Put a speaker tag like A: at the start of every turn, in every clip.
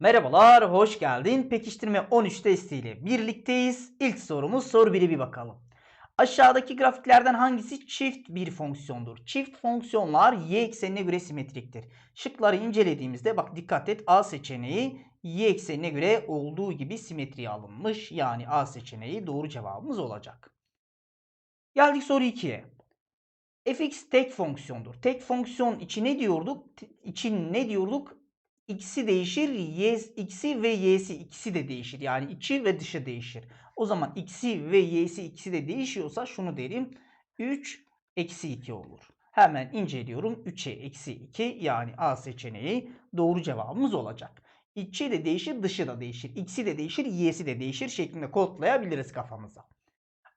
A: Merhabalar, hoş geldin. Pekiştirme 13 testiyle birlikteyiz. İlk sorumuz soru 1'i bir bakalım. Aşağıdaki grafiklerden hangisi çift bir fonksiyondur? Çift fonksiyonlar y eksenine göre simetriktir. Şıkları incelediğimizde bak dikkat et A seçeneği y eksenine göre olduğu gibi simetriye alınmış. Yani A seçeneği doğru cevabımız olacak. Geldik soru 2'ye. fx tek fonksiyondur. Tek fonksiyon için ne diyorduk? İçin ne diyorduk? X'i değişir, y, x'i ve y'si ikisi de değişir. Yani içi ve dışı değişir. O zaman x'i ve y'si ikisi de değişiyorsa şunu derim. 3 eksi 2 olur. Hemen inceliyorum. 3'e eksi 2 yani A seçeneği doğru cevabımız olacak. İçi de değişir, dışı da değişir. X'i de değişir, y'si de değişir şeklinde kodlayabiliriz kafamıza.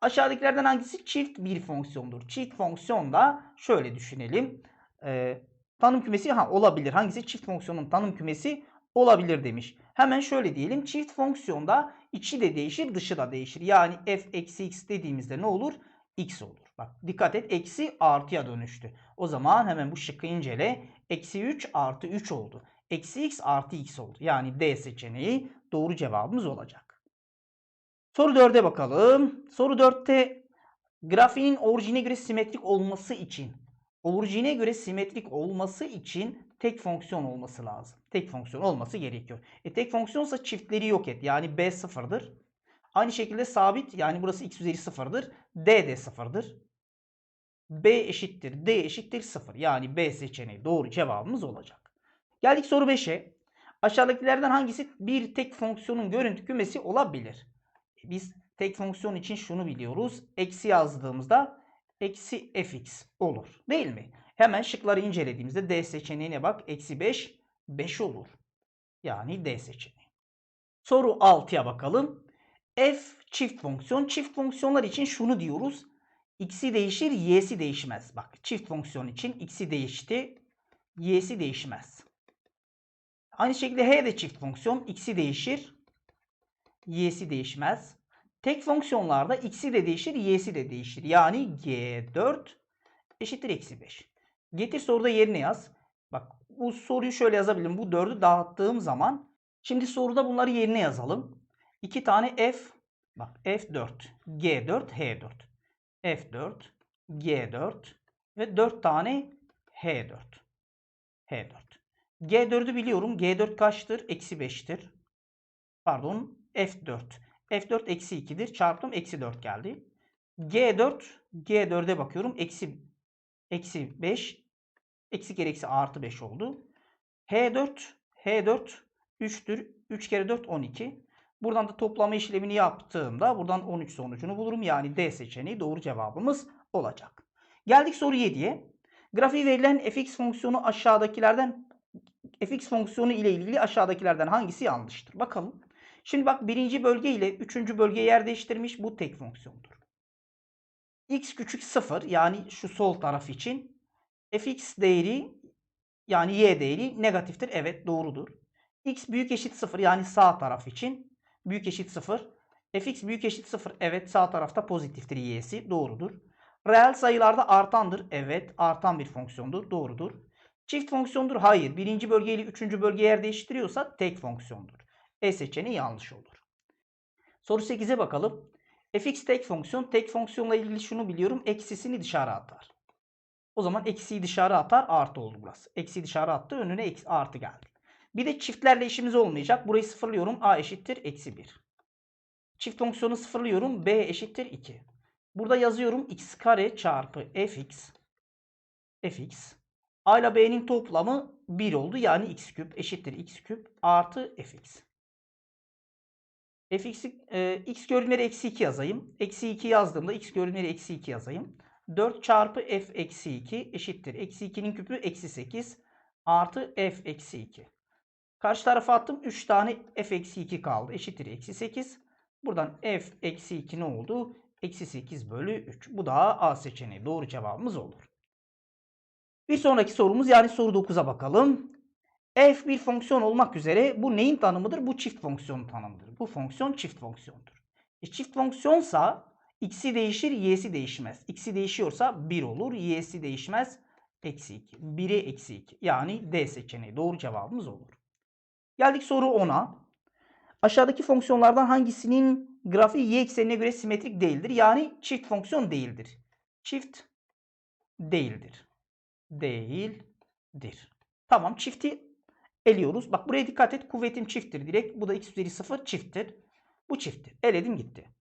A: Aşağıdakilerden hangisi çift bir fonksiyondur? Çift fonksiyon da şöyle düşünelim. Ee, tanım kümesi ha olabilir. Hangisi çift fonksiyonun tanım kümesi olabilir demiş. Hemen şöyle diyelim. Çift fonksiyonda içi de değişir, dışı da değişir. Yani f eksi x dediğimizde ne olur? x olur. Bak dikkat et. Eksi artıya dönüştü. O zaman hemen bu şıkkı incele. Eksi 3 artı 3 oldu. Eksi x artı x oldu. Yani D seçeneği doğru cevabımız olacak. Soru 4'e bakalım. Soru 4'te grafiğin orijine göre simetrik olması için orijine göre simetrik olması için tek fonksiyon olması lazım. Tek fonksiyon olması gerekiyor. E tek fonksiyonsa çiftleri yok et. Yani b sıfırdır. Aynı şekilde sabit yani burası x üzeri sıfırdır. d de sıfırdır. b eşittir d eşittir sıfır. Yani b seçeneği doğru cevabımız olacak. Geldik soru 5'e. Aşağıdakilerden hangisi bir tek fonksiyonun görüntü kümesi olabilir? E, Biz tek fonksiyon için şunu biliyoruz. Eksi yazdığımızda eksi fx olur. Değil mi? Hemen şıkları incelediğimizde D seçeneğine bak. Eksi 5, 5 olur. Yani D seçeneği. Soru 6'ya bakalım. F çift fonksiyon. Çift fonksiyonlar için şunu diyoruz. X'i değişir, y'si değişmez. Bak çift fonksiyon için x'i değişti, y'si değişmez. Aynı şekilde h de çift fonksiyon. x'i değişir, y'si değişmez. Tek fonksiyonlarda x'i de değişir, y'si de değişir. Yani g4 eşittir eksi 5. Getir soruda yerine yaz. Bak bu soruyu şöyle yazabilirim. Bu 4'ü dağıttığım zaman şimdi soruda bunları yerine yazalım. 2 tane f bak f4, g4, h4. f4, g4 ve 4 tane h4. h4. g4'ü biliyorum. g4 kaçtır? Eksi 5'tir. Pardon f4. F4 eksi 2'dir. Çarptım eksi 4 geldi. G4 G4'e bakıyorum. Eksi, eksi 5 eksi kere eksi artı 5 oldu. H4 H4 3'tür. 3 kere 4 12. Buradan da toplama işlemini yaptığımda buradan 13 sonucunu bulurum. Yani D seçeneği doğru cevabımız olacak. Geldik soru 7'ye. Grafiği verilen fx fonksiyonu aşağıdakilerden fx fonksiyonu ile ilgili aşağıdakilerden hangisi yanlıştır? Bakalım. Şimdi bak birinci bölge ile üçüncü bölge yer değiştirmiş. Bu tek fonksiyondur. x küçük 0 yani şu sol taraf için fx değeri yani y değeri negatiftir. Evet doğrudur. x büyük eşit 0 yani sağ taraf için büyük eşit 0. fx büyük eşit 0 evet sağ tarafta pozitiftir y'si doğrudur. Reel sayılarda artandır. Evet artan bir fonksiyondur. Doğrudur. Çift fonksiyondur. Hayır. Birinci bölge ile üçüncü bölge yer değiştiriyorsa tek fonksiyondur. E seçeneği yanlış olur. Soru 8'e bakalım. fx tek fonksiyon. Tek fonksiyonla ilgili şunu biliyorum. Eksisini dışarı atar. O zaman eksiyi dışarı atar. Artı oldu burası. Eksiyi dışarı attı. Önüne eksi, artı geldi. Bir de çiftlerle işimiz olmayacak. Burayı sıfırlıyorum. a eşittir. Eksi 1. Çift fonksiyonu sıfırlıyorum. b eşittir 2. Burada yazıyorum. x kare çarpı fx. fx. a ile b'nin toplamı 1 oldu. Yani x küp eşittir x küp artı fx fx'i e, x görünümleri eksi 2 yazayım. Eksi 2 yazdığımda x görünümleri eksi 2 yazayım. 4 çarpı f eksi 2 eşittir. Eksi 2'nin küpü eksi 8 artı f eksi 2. Karşı tarafa attım. 3 tane f eksi 2 kaldı. Eşittir eksi 8. Buradan f eksi 2 ne oldu? Eksi 8 bölü 3. Bu da A seçeneği. Doğru cevabımız olur. Bir sonraki sorumuz yani soru 9'a bakalım. F bir fonksiyon olmak üzere bu neyin tanımıdır? Bu çift fonksiyonun tanımıdır. Bu fonksiyon çift fonksiyondur. E çift fonksiyonsa x'i değişir, y'si değişmez. x'i değişiyorsa 1 olur, y'si değişmez. Eksi 2. 1'e eksi 2. Yani D seçeneği doğru cevabımız olur. Geldik soru 10'a. Aşağıdaki fonksiyonlardan hangisinin grafiği y eksenine göre simetrik değildir? Yani çift fonksiyon değildir. Çift değildir. Değildir. Tamam çifti eliyoruz. Bak buraya dikkat et. Kuvvetim çifttir direkt. Bu da x üzeri 0 çifttir. Bu çifttir. Eledim gitti.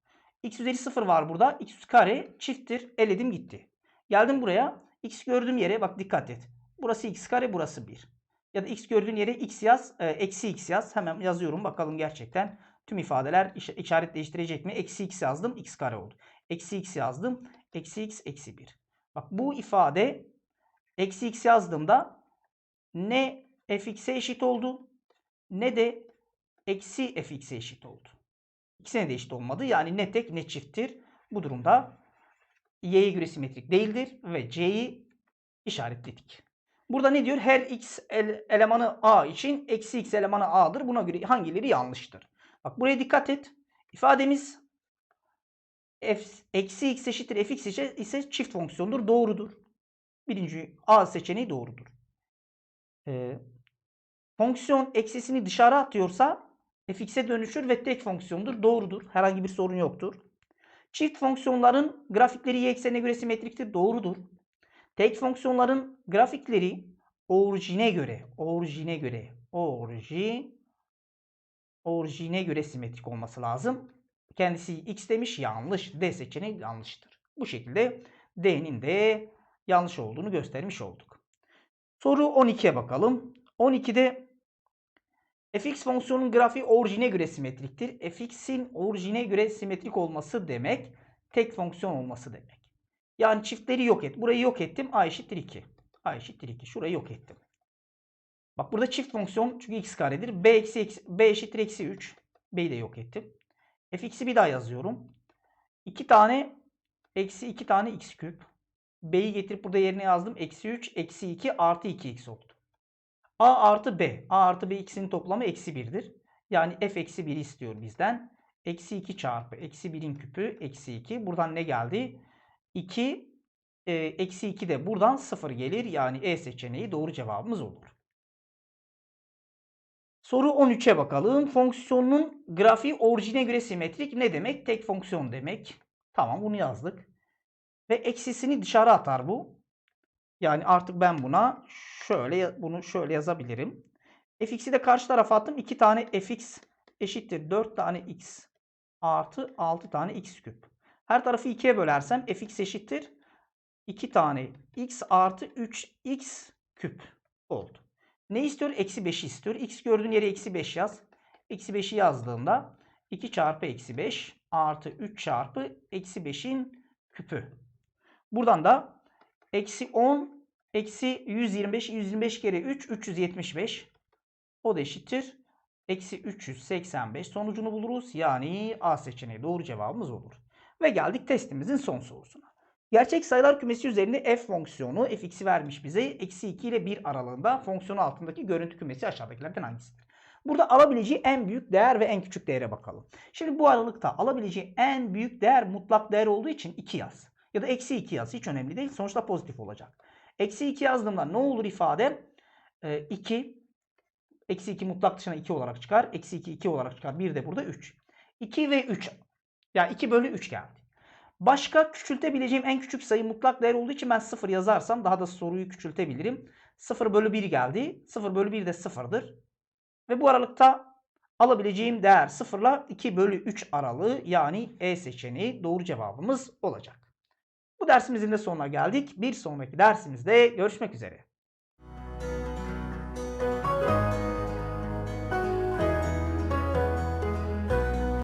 A: x üzeri 0 var burada. x kare çifttir. Eledim gitti. Geldim buraya. x gördüğüm yere bak dikkat et. Burası x kare burası 1. Ya da x gördüğün yere x yaz. E, eksi x yaz. Hemen yazıyorum. Bakalım gerçekten tüm ifadeler iş- işaret değiştirecek mi? Eksi x yazdım. x kare oldu. Eksi x yazdım. Eksi x eksi 1. Bak bu ifade eksi x yazdığımda ne fx'e eşit oldu ne de eksi fx'e eşit oldu. İkisine de eşit olmadı. Yani ne tek ne çifttir. Bu durumda y'ye göre simetrik değildir ve c'yi işaretledik. Burada ne diyor? Her x ele- elemanı a için eksi x elemanı a'dır. Buna göre hangileri yanlıştır? Bak buraya dikkat et. İfademiz f eksi x eşittir fx ise çift fonksiyondur. Doğrudur. Birinci a seçeneği doğrudur. Ee, fonksiyon eksisini dışarı atıyorsa fx'e dönüşür ve tek fonksiyondur. Doğrudur. Herhangi bir sorun yoktur. Çift fonksiyonların grafikleri y eksenine göre simetriktir. Doğrudur. Tek fonksiyonların grafikleri orijine göre, orijine göre, orji, orijine göre simetrik olması lazım. Kendisi x demiş yanlış. D seçeneği yanlıştır. Bu şekilde D'nin de yanlış olduğunu göstermiş olduk. Soru 12'ye bakalım. 12'de fx fonksiyonun grafiği orijine göre simetriktir. fx'in orijine göre simetrik olması demek tek fonksiyon olması demek. Yani çiftleri yok et. Burayı yok ettim. A eşittir 2. A eşittir 2. Şurayı yok ettim. Bak burada çift fonksiyon çünkü x karedir. B, eksi, B eşittir eksi 3. B'yi de yok ettim. fx'i bir daha yazıyorum. 2 tane eksi 2 tane x küp. B'yi getirip burada yerine yazdım. Eksi 3 eksi 2 artı 2x oldu. A artı B. A artı B ikisinin toplamı eksi 1'dir. Yani f eksi 1 istiyor bizden. Eksi 2 çarpı eksi 1'in küpü eksi 2. Buradan ne geldi? 2 e, eksi 2 de buradan 0 gelir. Yani E seçeneği doğru cevabımız olur. Soru 13'e bakalım. Fonksiyonun grafiği orijine göre simetrik ne demek? Tek fonksiyon demek. Tamam bunu yazdık. Ve eksisini dışarı atar bu. Yani artık ben buna şöyle bunu şöyle yazabilirim. fx'i de karşı tarafa attım. 2 tane fx eşittir 4 tane x artı 6 tane x küp. Her tarafı 2'ye bölersem fx eşittir 2 tane x artı 3x küp oldu. Ne istiyor? Eksi 5'i istiyor. x gördüğün yere eksi 5 yaz. Eksi 5'i yazdığımda 2 çarpı eksi 5 artı 3 çarpı eksi 5'in küpü. Buradan da eksi 10 eksi 125 125 kere 3 375 o da eşittir. Eksi 385 sonucunu buluruz. Yani A seçeneği doğru cevabımız olur. Ve geldik testimizin son sorusuna. Gerçek sayılar kümesi üzerinde f fonksiyonu fx'i vermiş bize. Eksi 2 ile 1 aralığında fonksiyonu altındaki görüntü kümesi aşağıdakilerden hangisidir? Burada alabileceği en büyük değer ve en küçük değere bakalım. Şimdi bu aralıkta alabileceği en büyük değer mutlak değer olduğu için 2 yaz. Ya da eksi 2 yaz. Hiç önemli değil. Sonuçta pozitif olacak. Eksi 2 yazdığımda ne olur ifade? Ee, 2 Eksi 2 mutlak dışına 2 olarak çıkar. Eksi 2 2 olarak çıkar. 1 de burada 3. 2 ve 3. Yani 2 bölü 3 geldi. Başka küçültebileceğim en küçük sayı mutlak değer olduğu için ben 0 yazarsam daha da soruyu küçültebilirim. 0 bölü 1 geldi. 0 bölü 1 de 0'dır. Ve bu aralıkta alabileceğim değer 0 ile 2 bölü 3 aralığı yani E seçeneği doğru cevabımız olacak. Bu dersimizin de sonuna geldik. Bir sonraki dersimizde görüşmek üzere.